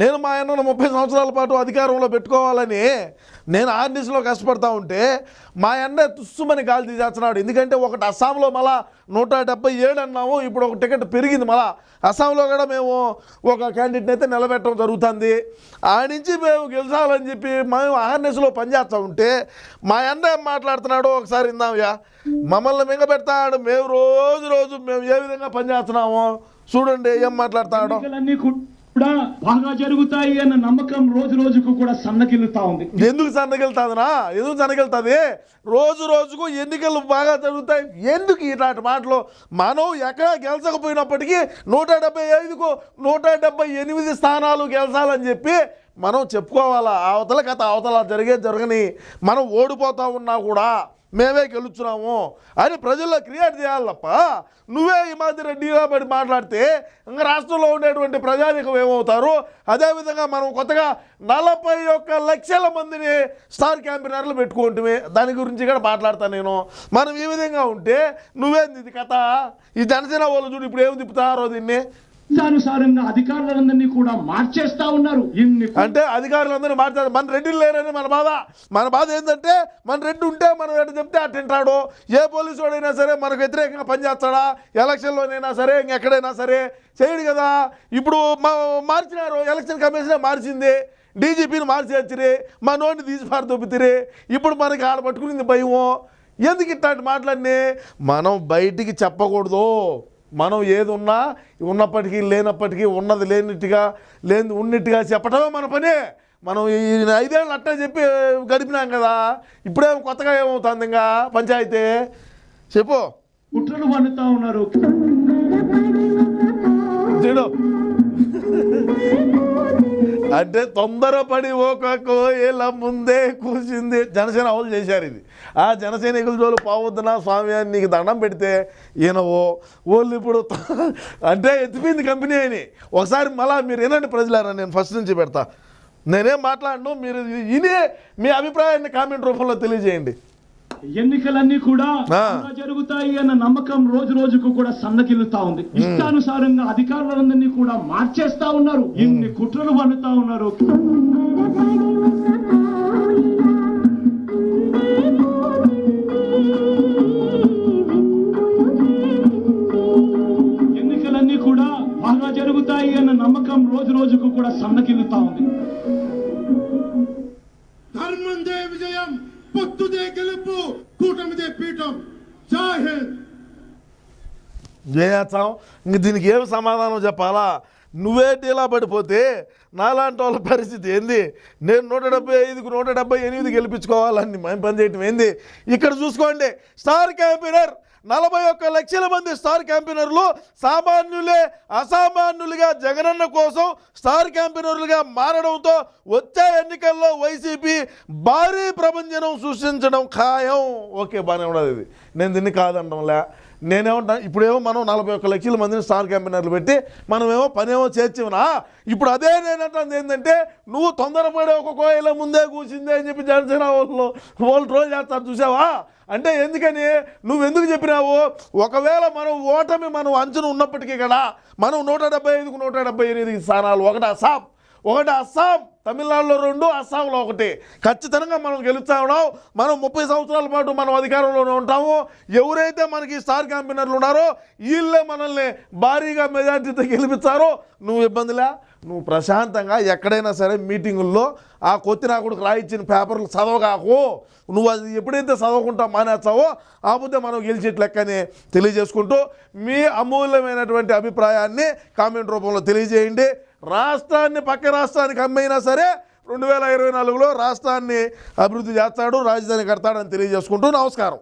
నేను మా ఆయనను ముప్పై సంవత్సరాల పాటు అధికారంలో పెట్టుకోవాలని నేను ఆర్నిస్లో కష్టపడతా ఉంటే మా అన్న తుస్సుమని గాలి తీసేస్తున్నాడు. ఎందుకంటే ఒకటి అస్సాంలో మళ్ళా నూట డెబ్బై ఏడు అన్నాము ఇప్పుడు ఒక టికెట్ పెరిగింది మళ్ళా. అస్సాంలో కూడా మేము ఒక క్యాండిడేట్ని అయితే నిలబెట్టడం జరుగుతుంది. ఆ నుంచి మేము గెలిచాలని చెప్పి మేము ఆర్నెస్లో పనిచేస్తూ ఉంటే మా అన్న ఏం మాట్లాడుతున్నాడు ఒకసారి ఇందాంయా మమ్మల్ని మింగబెడతాడు. మేము రోజు రోజు మేము ఏ విధంగా పనిచేస్తున్నాము చూడండి ఏం మాట్లాడుతున్నాడో. కూడా బాగా జరుగుతాయి అన్న నమ్మకం రోజు రోజుకు కూడా సన్నగిల్లుతా ఉంది. ఎందుకు సన్నగిలుతుందినా ఎందుకు సన్నగిలుతుంది రోజు రోజుకు ఎన్నికలు బాగా జరుగుతాయి. ఎందుకు ఇలాంటి మాటలు? మనం ఎక్కడ గెలచకపోయినప్పటికీ నూట డెబ్బై ఐదుకు నూట డెబ్బై ఎనిమిది స్థానాలు గెలచాలని చెప్పి మనం చెప్పుకోవాలా? అవతల కథ అవతల జరిగే జరగని మనం ఓడిపోతూ ఉన్నా కూడా మేమే గెలుచున్నాము అని ప్రజల్లో క్రియేట్ చేయాలి తప్ప నువ్వే ఈ మాదిరి పడి మాట్లాడితే ఇంకా రాష్ట్రంలో ఉండేటువంటి ప్రజానికం ఏమవుతారు? అదేవిధంగా మనం కొత్తగా నలభై ఒక్క లక్షల మందిని స్టార్ క్యాంపెయినర్లు పెట్టుకుంటే దాని గురించి కూడా మాట్లాడతాను నేను. మనం ఈ విధంగా ఉంటే నువ్వేంది ఇది కథ? ఈ జనసేన వాళ్ళు చూడు ఇప్పుడు ఏమి తిప్పుతారో దీన్ని? ఇష్టానుసారంగా అధికారులందరినీ కూడా మార్చేస్తా ఉన్నారు. ఇన్ని అంటే అధికారులందరూ మార్చారు. మన రెడ్డిలు లేరని మన బాధ. మన బాధ ఏంటంటే మన రెడ్డి ఉంటే మనం ఎట్ట చెప్తే అట్టింటాడు ఏ పోలీసు వాడైనా సరే మనకు వ్యతిరేకంగా పనిచేస్తాడా? ఎలక్షన్లోనైనా సరే ఇంకెక్కడైనా సరే చేయడు కదా. ఇప్పుడు మా మార్చినారు. ఎలక్షన్ కమిషనే మార్చింది. డీజీపీని మార్చేచ్చిరి మా నోటిని తీసి పారదొబ్బితిరి ఇప్పుడు మనకి ఆడ పట్టుకునింది భయం ఎందుకు ఇట్లాంటి మాటలన్నీ? మనం బయటికి చెప్పకూడదు. మనం ఏది ఉన్నా ఉన్నప్పటికీ లేనప్పటికీ ఉన్నది లేనిట్టుగా లేని ఉన్నట్టుగా చెప్పటమే మన పని. మనం ఈ ఐదేళ్ళు అట్టే చెప్పి గడిపినాం కదా. ఇప్పుడేం కొత్తగా ఏమవుతుంది ఇంకా పంచాయతీ? చెప్పు. కుట్రలు పన్నుతా ఉన్నారు. చూడు అంటే తొందరపడి ఒక కోయల ముందే కూర్చుంది. జనసేన అవలు చేశారు ఇది. ఆ జనసైనికుల జోలు పావద్దునా స్వామి అని నీకు దండం పెడితే ఈయనవో వాళ్ళు ఇప్పుడు త- అంటే ఎత్తిపోయింది కంపెనీ అని ఒకసారి మళ్ళా మీరు వినండి ప్రజలారా నేను ఫస్ట్ నుంచి పెడతా. నేనేం మాట్లాడను మీరు ఇనే మీ అభిప్రాయాన్ని కామెంట్ రూపంలో తెలియజేయండి. ఎన్నికలన్నీ కూడా జరుగుతాయి అన్న నమ్మకం రోజు రోజుకు కూడా సన్నగిల్లుతా ఉంది. ఇష్టానుసారంగా అధికారులందరినీ కూడా మార్చేస్తా ఉన్నారు. ఇన్ని కుట్రలు పన్నుతా ఉన్నారు. ఎన్నికలన్నీ కూడా బాగా జరుగుతాయి అన్న నమ్మకం రోజు రోజుకు కూడా సన్నగిల్లుతా ఉంది. ధర్మందే విజయం. పొత్తుదే గెలుపు కూటమిదే పీఠం. జై హింద్. చేస్తాం ఇంక దీనికి ఏం సమాధానం చెప్పాలా? నువ్వే డీలా పడిపోతే నాలాంటి వాళ్ళ పరిస్థితి ఏంది? నేను నూట డెబ్బై ఐదుకు నూట డెబ్బై ఎనిమిది గెలిపించుకోవాలని పని చేయటం ఏంది? ఇక్కడ చూసుకోండి స్టార్ క్యాంపెయినర్ నలభై ఒక్క లక్షల మంది స్టార్ క్యాంపెయినర్లు సామాన్యులే అసామాన్యులుగా జగనన్న కోసం స్టార్ క్యాంపెయినర్లుగా మారడంతో వచ్చే ఎన్నికల్లో వైసీపీ భారీ ప్రభంజనం సృష్టించడం ఖాయం. ఓకే బాగానే ఉండదు ఇది. నేను దీన్ని కాదనడంలే నేనేమంటా ఇప్పుడేమో మనం నలభై ఒక్క లక్షల మందిని స్టార్ క్యాంపెయినర్లు పెట్టి మనమేమో పనేమో చేర్చివనా? ఇప్పుడు అదే నేనంటాను ఏంటంటే నువ్వు తొందరపడే ఒక కోయిల ముందే కూర్చుంది అని చెప్పి జనసేన వాళ్ళు వాళ్ళు ట్రోల్ చేస్తారు చూసావా? అంటే ఎందుకని? నువ్వు ఎందుకు చెప్పినావు? ఒకవేళ మనం ఓటమి మనం అంచున ఉన్నప్పటికీ కదా మనం నూట డెబ్బై ఐదుకు నూట డెబ్బై ఎనిమిది స్థానాలు ఒకటా సాప్ ఒకటి అస్సాం తమిళనాడులో రెండు అస్సాంలో ఒకటి. ఖచ్చితంగా మనం గెలుస్తా ఉన్నాం. మనం ముప్పై సంవత్సరాల పాటు మనం అధికారంలోనే ఉంటాము. ఎవరైతే మనకి స్టార్ క్యాంపెయినర్లు ఉన్నారో వీళ్ళే మనల్ని భారీగా మెజార్టీతో గెలిపిస్తారో. నువ్వు ఇబ్బందిలా. నువ్వు ప్రశాంతంగా ఎక్కడైనా సరే మీటింగుల్లో ఆ కొత్తి నాకుడికి రాయించిన పేపర్లు చదవగాకు నువ్వు అది ఎప్పుడైతే చదవకుండా మానేస్తావో ఆపోతే మనం గెలిచేట్ లెక్కని తెలియజేసుకుంటూ మీ అమూల్యమైనటువంటి అభిప్రాయాన్ని కామెంట్ రూపంలో తెలియజేయండి. రాష్ట్రాన్ని పక్క రాష్ట్రానికి అమ్మైనా సరే రెండు వేల ఇరవై నాలుగులో రాష్ట్రాన్ని అభివృద్ధి చేస్తాడు రాజధాని కడతాడని తెలియజేసుకుంటూ నమస్కారం.